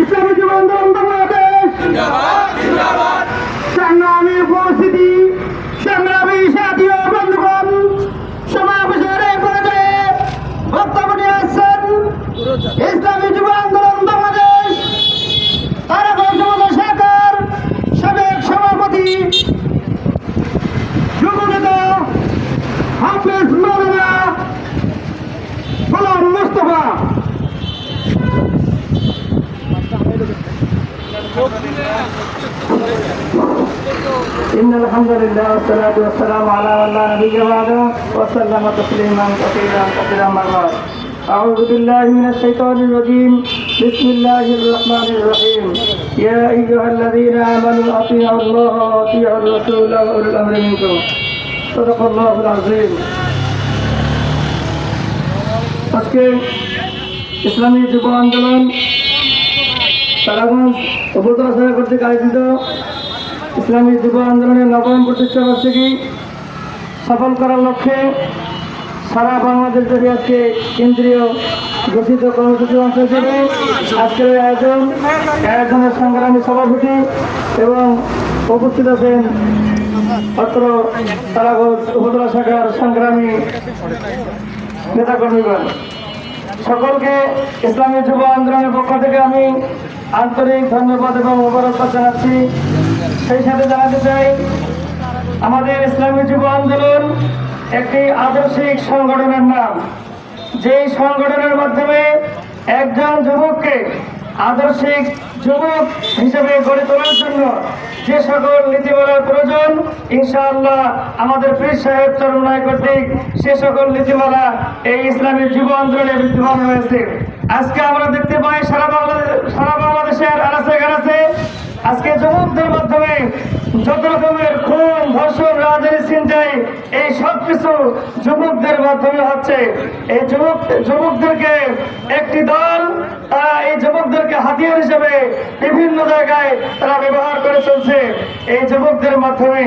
ইসলামী যুব আন্দোলন বাংলাদেশ। إن الحمد لله والصلاة والسلام على من لا نبي بعده وسلم تسليما كثيرا كثيرا مرات أعوذ بالله من الشيطان الرجيم بسم الله الرحمن الرحيم يا أيها الذين آمنوا أطيعوا الله وأطيعوا الرسول وأولي الأمر منكم صدق الله العظيم আজকে ইসলামী যুব আন্দোলন তারাগঞ্জ উপজেলা শাখা কর্তৃক আয়োজিত ইসলামী যুব আন্দোলনের নবম প্রতিষ্ঠা বার্ষিকী সফল করার লক্ষ্যে সারা বাংলাদেশ জুড়ে আজকে কেন্দ্রীয় ঘোষিত কর্মসূচির অংশ হিসেবে আজকের আয়োজন আয়োজনের সংগ্রামী সভাপতি এবং উপস্থিত আছেন অত্র তারাগঞ্জ উপজেলা শাখার সংগ্রামী নেতাকর্মীগণ। সকলকে ইসলামী যুব আন্দোলনের পক্ষ থেকে আমি আন্তরিক ধন্যবাদ এবং মোবারকবাদ জানাচ্ছি। সেই সাথে জানাতে চাই, আমাদের ইসলামী যুব আন্দোলন একটি আদর্শিক সংগঠনের নাম। যেই সংগঠনের মাধ্যমে একজন যুবককে আদর্শিক যুবক হিসেবে গড়ে তোলার জন্য যে সকল নীতিমালার প্রয়োজন, ইনশাআল্লাহ আমাদের পীর সাহেব চরমনায় কর্তৃক সে সকল নীতিমালা এই ইসলামী যুব আন্দোলনে বিদ্যমান হয়েছে আজকে আমরা দেখতে পাই সারা বাংলাদেশ সারা বাংলাদেশের আনাচে গানাচে আজকে যুবকদের যত রকমের খুন, ধর্ষণ, রাজনীতি চিন্তাই এই সব কিছু যুবকদের মাধ্যমে হচ্ছে। এই যুবক, যুবকদেরকে একটি দল, তারা এই যুবকদেরকে হাতিয়ার হিসেবে বিভিন্ন জায়গায় তারা ব্যবহার করে চলছে। এই যুবকদের মাধ্যমে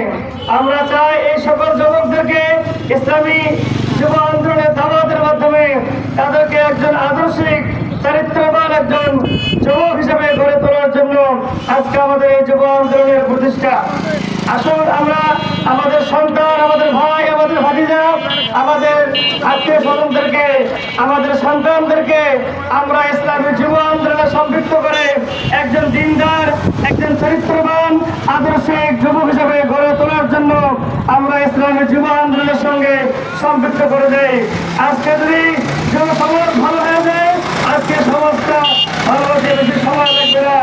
আমরা চাই এই সকল যুবকদেরকে ইসলামী যুব আন্দোলনের দাবাদের মাধ্যমে তাদেরকে একজন আদর্শিক, চরিত্রবান একজন যুবক হিসেবে গড়ে তোলার জন্য আজকে আমাদের এই যুব প্রতিষ্ঠা আসুন আমরা আমাদের সন্তান, আমাদের ভাই, আমাদের ভাতিজা, আমাদের আত্মীয় স্বজনদেরকে, আমাদের সন্তানদেরকে আমরা ইসলামী যুব আন্দোলনে সম্পৃক্ত করে একজন দিনদার, একজন চরিত্রবান আদর্শিক যুবক হিসেবে গড়ে তোলার জন্য আমরা ইসলামী যুব আন্দোলনের সঙ্গে সম্পৃক্ত করে দেই। আজকে যদি যুব সমাজ ভালো হয়ে যায়, আজকে সমাজটা ভালো হতে বেশি সময় লাগবে না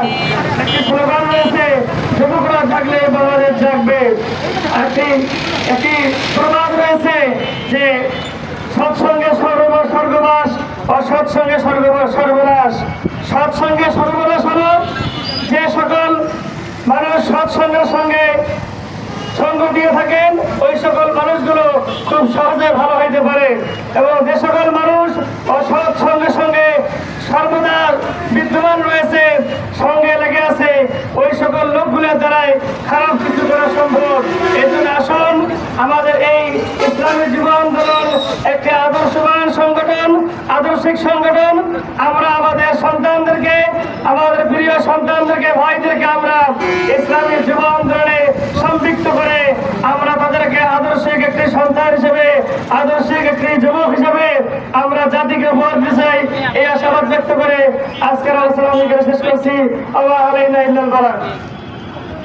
জাগলে বাংলাদেশ জাগবে। একটি একটি প্রবাদ রয়েছে যে সৎসঙ্গে সর্ব স্বর্গবাস, অসৎসঙ্গে স্বর্গবাস, সর্বনাশ। সৎসঙ্গে সর্বনাশ হল যে সকল মানুষ সৎসঙ্গের সঙ্গে সঙ্গ দিয়ে থাকেন, ওই সকল মানুষগুলো খুব সহজে ভালো হইতে পারে। এবং যে সকল মানুষ অসৎ সঙ্গে সঙ্গে সর্বদা বিদ্যমান রয়েছে সঙ্গে লেগে আছে ওই সকল লোকগুলোর দ্বারাই খারাপ কিছু করা সম্ভব। এই জন্য আসুন, আমাদের এই ইসলামী যুব আন্দোলন একটি আদর্শবান সংগঠন, আদর্শিক সংগঠন। আমরা আমাদের সন্তানদেরকে, আমাদের প্রিয় সন্তানদেরকে, ভাইদেরকে আমরা ইসলামী যুব আন্দোলনে সম্পৃক্ত করে আমরা তাদেরকে আদর্শিক একটি সন্তান হিসেবে, আদর্শিক একটি যুবক হিসেবে আমরা জাতিকে ভোট দিচাই এই আশাবাদ ব্যক্ত করে আজকের আলোচনা শেষ করছি। আল্লাহ আলাইনা ইল্লাল